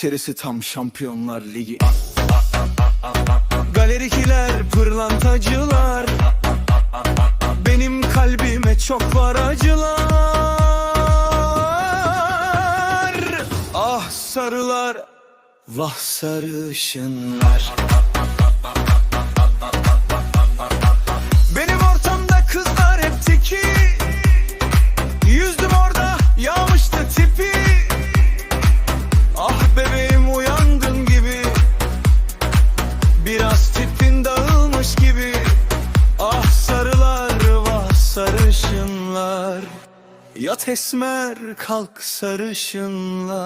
içerisi tam şampiyonlar ligi. Galerikiler pırlantacılar. Benim kalbime çok var acılar. Ah sarılar Vah sarışınlar sarışınlar Yat esmer kalk sarışınlar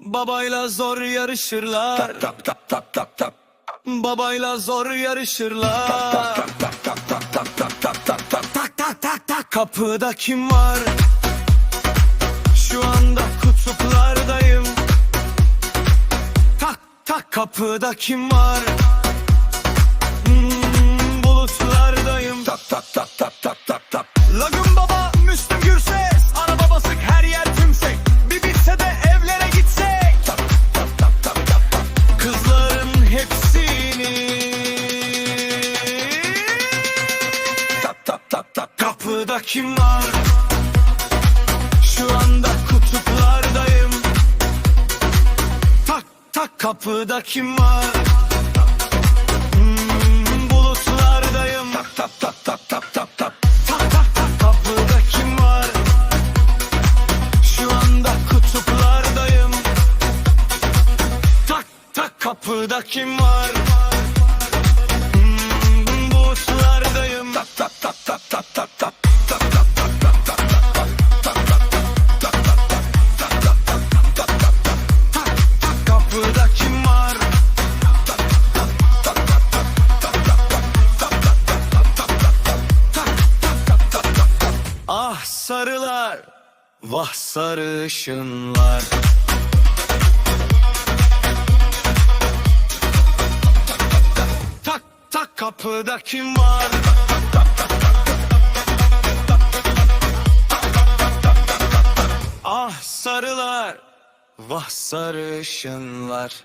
Babayla zor yarışırlar tap tap tap tap tap Babayla zor yarışırlar tak tak tak tak tak tak tak tak tak tak tak tak Kapıda kim var? Şu anda kutuplardayım Tak tak kapıda kim var? Lagın baba Müslüm Gürses Ana babasık her yer tümsek Bir bitse de evlere gitsek tak, tak, tak, tak, tak, tak. Kızların hepsini tak, tak, tak, tak. Kapıda kim var? Şu anda kutuplardayım Tak tak kapıda kim var? Kapıda kim var? Hmm, bulutlardayım Ah sarılar, vah sarışınlar. Kapıda kim var? Ah sarılar, vah sarışınlar